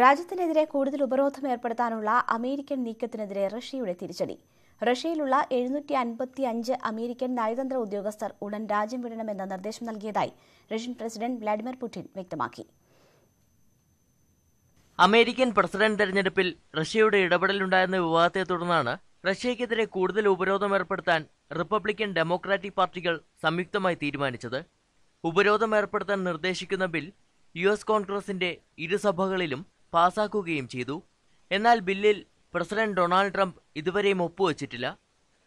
രാജ്യത്തിനെതിരെ കൂടുതൽ ഉപരോധം ഏർപ്പെടുത്താനുള്ള അമേരിക്കൻ നീക്കത്തിനെതിരെ റഷ്യയുടെ തിരിച്ചടി. റഷ്യയിലുള്ള എഴുന്നൂറ്റി അൻപത്തി അഞ്ച് അമേരിക്കൻ നയതന്ത്ര ഉദ്യോഗസ്ഥർ ഉടൻ രാജ്യം വിടണമെന്ന നിർദ്ദേശം നൽകിയതായി റഷ്യൻ പ്രസിഡന്റ് വ്ളാഡിമിർ പുടിൻ വ്യക്തമാക്കി. അമേരിക്കൻ പ്രസിഡന്റ് തെരഞ്ഞെടുപ്പിൽ റഷ്യയുടെ ഇടപെടലുണ്ടായെന്ന വിവാദത്തെ തുടർന്നാണ് റഷ്യക്കെതിരെ കൂടുതൽ ഉപരോധം ഏർപ്പെടുത്താൻ റിപ്പബ്ലിക്കൻ ഡെമോക്രാറ്റിക് പാർട്ടികൾ സംയുക്തമായി തീരുമാനിച്ചത്. ഉപരോധം ഏർപ്പെടുത്താൻ നിർദ്ദേശിക്കുന്ന ബിൽ യു എസ് കോൺഗ്രസിന്റെ ഇരുസഭകളിലും പാസാക്കുകയും ചെയ്തു. എന്നാൽ ബില്ലിൽ പ്രസിഡന്റ് ഡൊണാൾഡ് ട്രംപ് ഇതുവരെയും ഒപ്പുവച്ചിട്ടില്ല.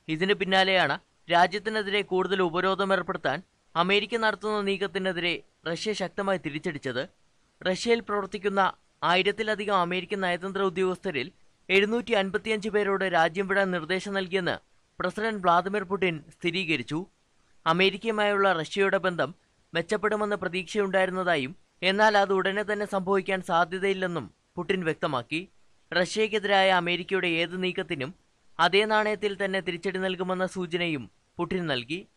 ഇതിനു പിന്നാലെയാണ് രാജ്യത്തിനെതിരെ കൂടുതൽ ഉപരോധം ഏർപ്പെടുത്താൻ അമേരിക്ക നടത്തുന്ന നീക്കത്തിനെതിരെ റഷ്യ ശക്തമായി തിരിച്ചടിച്ചത്. റഷ്യയിൽ പ്രവർത്തിക്കുന്ന ആയിരത്തിലധികം അമേരിക്കൻ നയതന്ത്ര ഉദ്യോഗസ്ഥരിൽ എഴുന്നൂറ്റി അൻപത്തിയഞ്ച് പേരോട് രാജ്യം വിടാൻ നിർദ്ദേശം നൽകിയെന്ന് പ്രസിഡന്റ് വ്ളാദിമിർ പുടിൻ സ്ഥിരീകരിച്ചു. അമേരിക്കയുമായുള്ള റഷ്യയുടെ ബന്ധം മെച്ചപ്പെടുമെന്ന പ്രതീക്ഷയുണ്ടായിരുന്നതായും എന്നാൽ അത് ഉടനെ തന്നെ സംഭവിക്കാൻ സാധ്യതയില്ലെന്നും പുടിൻ വ്യക്തമാക്കി. റഷ്യയ്ക്കെതിരായ അമേരിക്കയുടെ ഏത് നീക്കത്തിനും അതേ നാണയത്തിൽ തന്നെ തിരിച്ചടി നൽകുമെന്ന സൂചനയും പുടിൻ നൽകി.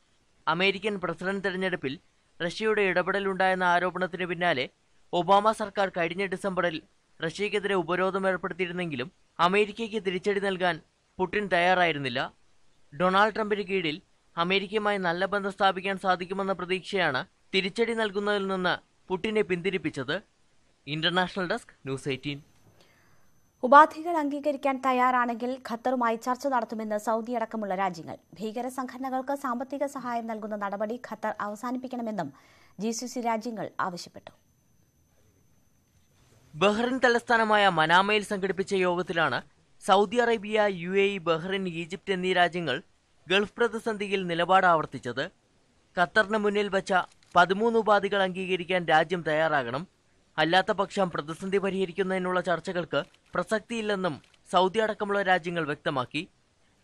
അമേരിക്കൻ പ്രസിഡന്റ് തെരഞ്ഞെടുപ്പിൽ റഷ്യയുടെ ഇടപെടലുണ്ടായെന്ന ആരോപണത്തിന് പിന്നാലെ ഒബാമ സർക്കാർ കഴിഞ്ഞ ഡിസംബറിൽ റഷ്യയ്ക്കെതിരെ ഉപരോധം ഏർപ്പെടുത്തിയിരുന്നെങ്കിലും അമേരിക്കയ്ക്ക് തിരിച്ചടി നൽകാൻ പുടിൻ തയ്യാറായിരുന്നില്ല. ഡൊണാൾഡ് ട്രംപിന് കീഴിൽ അമേരിക്കയുമായി നല്ല ബന്ധം സ്ഥാപിക്കാൻ സാധിക്കുമെന്ന പ്രതീക്ഷയാണ് തിരിച്ചടി നൽകുന്നതിൽ നിന്ന് പുടിനെ പിന്തിരിപ്പിച്ചത് ഇന്റർനാഷണൽ ഡെസ്ക് ന്യൂസ് എയ്റ്റീൻ ഉപാധികൾ അംഗീകരിക്കാൻ തയ്യാറാണെങ്കിൽ ഖത്തറുമായി ചർച്ച നടത്തുമെന്ന് സൗദി അടക്കമുള്ള രാജ്യങ്ങൾ. ഭീകര സംഘടനകൾക്ക് സാമ്പത്തിക സഹായം നൽകുന്ന നടപടി ഖത്തർ അവസാനിപ്പിക്കണമെന്നും ജി സി സി രാജ്യങ്ങൾ ആവശ്യപ്പെട്ടു. ബഹ്റിൻ തലസ്ഥാനമായ മനാമയിൽ സംഘടിപ്പിച്ച യോഗത്തിലാണ് Saudi Arabia U A E Bahrain Egypt എന്നീ രാജ്യങ്ങൾ ഗൾഫ് പ്രതിസന്ധിയിൽ നിലപാട് ആവർത്തിച്ചത് ഖത്തറിന് മുന്നിൽ വച്ച പതിമൂന്ന് ഉപാധികൾ അംഗീകരിക്കാൻ രാജ്യം തയ്യാറാകണം. അല്ലാത്ത പക്ഷം പ്രതിസന്ധി പരിഹരിക്കുന്നതിനുള്ള ചർച്ചകൾക്ക് പ്രസക്തിയില്ലെന്നും സൗദി അടക്കമുള്ള രാജ്യങ്ങൾ വ്യക്തമാക്കി.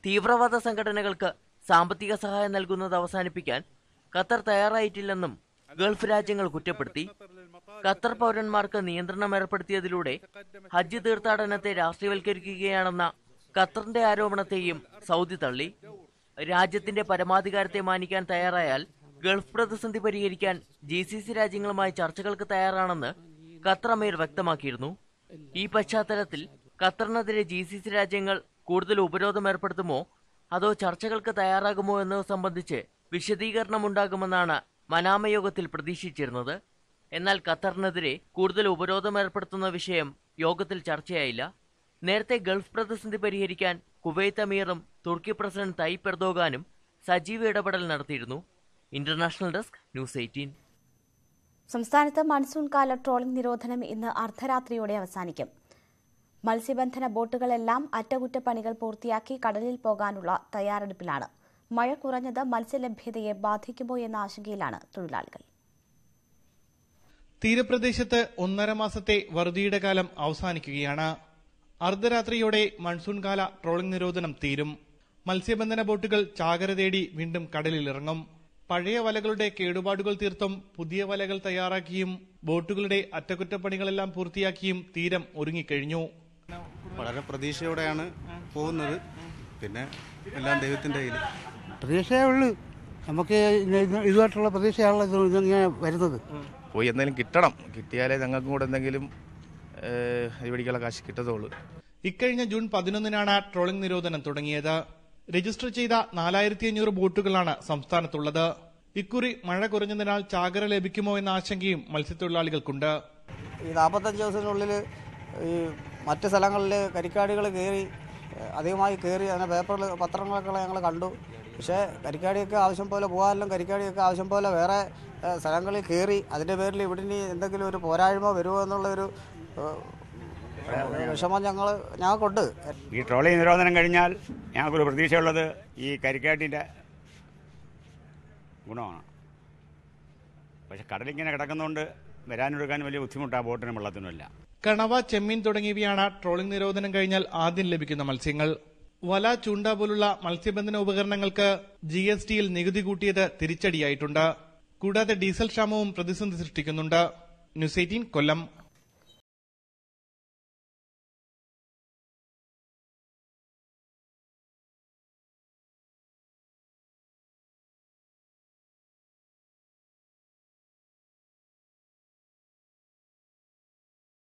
തീവ്രവാദ സംഘടനകൾക്ക് സാമ്പത്തിക സഹായം നൽകുന്നത് അവസാനിപ്പിക്കാൻ ഖത്തർ തയ്യാറായിട്ടില്ലെന്നും ഗൾഫ് രാജ്യങ്ങൾ കുറ്റപ്പെടുത്തി. ഖത്തർ പൗരന്മാർക്ക് നിയന്ത്രണം ഏർപ്പെടുത്തിയതിലൂടെ ഹജ്ജ് തീർത്ഥാടനത്തെ രാഷ്ട്രീയവൽക്കരിക്കുകയാണെന്ന ഖത്തറിന്റെ ആരോപണത്തെയും സൗദി തള്ളി. രാജ്യത്തിന്റെ പരമാധികാരത്തെ മാനിക്കാൻ തയ്യാറായാൽ ഗൾഫ് പ്രതിസന്ധി പരിഹരിക്കാൻ ജി സി സി രാജ്യങ്ങളുമായി ചർച്ചകൾക്ക് തയ്യാറാണെന്ന് ഖത്തർ അമീർ വ്യക്തമാക്കിയിരുന്നു. ഈ പശ്ചാത്തലത്തിൽ ഖത്തറിനെതിരെ ജി സി സി രാജ്യങ്ങൾ കൂടുതൽ ഉപരോധം ഏർപ്പെടുത്തുമോ അതോ ചർച്ചകൾക്ക് തയ്യാറാകുമോ എന്നത് സംബന്ധിച്ച് വിശദീകരണമുണ്ടാകുമെന്നാണ് മനാമ യോഗത്തിൽ പ്രതീക്ഷിച്ചിരുന്നത്. എന്നാൽ ഖത്തറിനെതിരെ കൂടുതൽ ഉപരോധം ഏർപ്പെടുത്തുന്ന വിഷയം യോഗത്തിൽ ചർച്ചയായില്ല. നേരത്തെ ഗൾഫ് പ്രതിസന്ധി പരിഹരിക്കാൻ കുവൈത്ത് അമീറും തുർക്കി പ്രസിഡന്റ് എർദോഗാനും സജീവ ഇടപെടൽ നടത്തിയിരുന്നു. ഇന്റർനാഷണൽ ഡെസ്ക് ന്യൂസ് എയ്റ്റീൻ സംസ്ഥാനത്ത് മൺസൂൺ കാല ട്രോളിംഗ് നിരോധനം ഇന്ന് അർദ്ധരാത്രിയോടെ അവസാനിക്കും. മത്സ്യബന്ധന ബോട്ടുകളെല്ലാം അറ്റകുറ്റപ്പണികൾ പൂർത്തിയാക്കി കടലിൽ പോകാനുള്ള തയ്യാറെടുപ്പിലാണ്. മഴ കുറഞ്ഞത് മത്സ്യലഭ്യതയെ ബാധിക്കുമോ എന്ന ആശങ്കയിലാണ് തൊഴിലാളികൾ. തീരപ്രദേശത്ത് ഒന്നര മാസത്തെ വറുതിയുടെ കാലം അവസാനിക്കുകയാണ്. അർദ്ധരാത്രിയോടെ മൺസൂൺ കാല ട്രോളിംഗ് നിരോധനം തീരും. മത്സ്യബന്ധന ബോട്ടുകൾ ചാകര തേടി വീണ്ടും കടലിലിറങ്ങും. പഴയ വലകളുടെ കേടുപാടുകൾ തീർത്തും പുതിയ വലകൾ തയ്യാറാക്കിയും ബോട്ടുകളുടെ അറ്റകുറ്റപ്പണികളെല്ലാം പൂർത്തിയാക്കിയും തീരം ഒരുങ്ങിക്കഴിഞ്ഞു. വളരെ പ്രതീക്ഷയോടെയാണ് പോകുന്നത്. പിന്നെ എല്ലാം ദൈവത്തിന്റെ കയ്യിൽ പ്രതീക്ഷയേ ഉള്ളൂ. നമുക്ക് ഇതുമായിട്ടുള്ള പ്രതീക്ഷയാണല്ലോ ഇത് ഇതിങ്ങനെ വരുന്നത്. പോയി എന്തെങ്കിലും കിട്ടണം. കിട്ടിയാലേ ഞങ്ങൾക്കും കൂടെ എന്തെങ്കിലും ഇവിടേക്കുള്ള കാശ് കിട്ടത്തുള്ളൂ. ഇക്കഴിഞ്ഞ ജൂൺ പതിനൊന്നിനാണ് ട്രോളിംഗ് നിരോധനം തുടങ്ങിയത്. രജിസ്റ്റർ ചെയ്ത നാലായിരത്തി അഞ്ഞൂറ് ബോട്ടുകളാണ് സംസ്ഥാനത്തുള്ളത്. ഇക്കുറി മഴ കുറഞ്ഞതിനാൽ ചാകര ലഭിക്കുമോ എന്ന ആശങ്കയും മത്സ്യത്തൊഴിലാളികൾക്കുണ്ട്. ഈ നാൽപ്പത്തഞ്ച് ദിവസത്തിനുള്ളിൽ ഈ മറ്റ് സ്ഥലങ്ങളിൽ കരിക്കാടികൾ കയറി അധികമായി കയറി അതിനെ പേപ്പറിൽ പത്രങ്ങളൊക്കെ ഞങ്ങൾ കണ്ടു. പക്ഷേ കരിക്കാടിയൊക്കെ ആവശ്യം പോലെ പോകാനും കരിക്കാടിയൊക്കെ ആവശ്യം പോലെ വേറെ സ്ഥലങ്ങളിൽ കയറി അതിന്റെ പേരിൽ ഇവിടെ ഇനി എന്തെങ്കിലും ഒരു പോരായ്മ വരുമോ എന്നുള്ളൊരു ഏഹ് വിഷമം ഞങ്ങൾ ഞങ്ങൾക്കുണ്ട്. ഈ ട്രോളി നിരോധനം കഴിഞ്ഞാൽ ഞങ്ങൾക്കൊരു പ്രതീക്ഷയുള്ളത് ഈ കരിക്കാട്ടിന്റെ ഗുണമാണ്. പക്ഷെ കടലിങ്ങനെ കിടക്കുന്നതുകൊണ്ട് വരാനൊടുക്കാൻ വലിയ ബുദ്ധിമുട്ടാണ് ബോട്ടിനും വെള്ളത്തിനുമില്ല. കണവ ചെമ്മീൻ തുടങ്ങിയവയാണ് ട്രോളിംഗ് നിരോധനം കഴിഞ്ഞാൽ ആദ്യം ലഭിക്കുന്ന മത്സ്യങ്ങൾ. വല ചൂണ്ട പോലുള്ള മത്സ്യബന്ധന ഉപകരണങ്ങൾക്ക് ജി എസ് ടിയിൽ നികുതി കൂട്ടിയത് തിരിച്ചടിയായിട്ടുണ്ട്. കൂടാതെ ഡീസൽ ക്ഷാമവും പ്രതിസന്ധി സൃഷ്ടിക്കുന്നുണ്ട്. News eighteen Kollam.